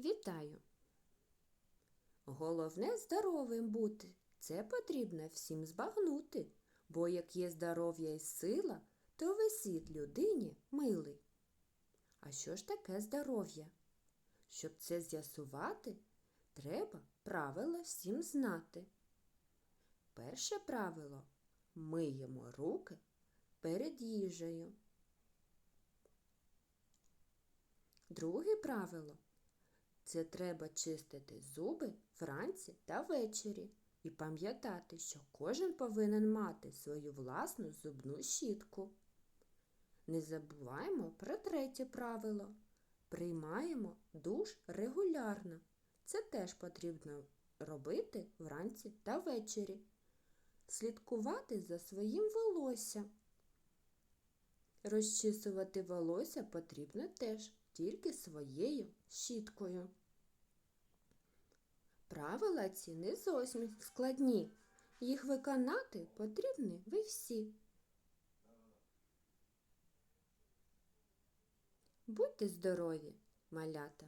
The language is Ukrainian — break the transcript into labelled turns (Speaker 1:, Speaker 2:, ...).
Speaker 1: Вітаю! Головне здоровим бути. Це потрібно всім збагнути, бо як є здоров'я і сила, то весь світ людині милий. А що ж таке здоров'я? Щоб це з'ясувати, треба правила всім знати. Перше правило миємо руки перед їжею. Друге правило це треба чистити зуби вранці та ввечері і пам'ятати, що кожен повинен мати свою власну зубну щітку. Не забуваємо про третє правило. Приймаємо душ регулярно. Це теж потрібно робити вранці та ввечері. Слідкувати за своїм волоссям. Розчісувати волосся потрібно теж тільки своєю щіткою. Правила ці не зовсім складні. Їх виконати потрібні ви всі. Будьте здорові, малята!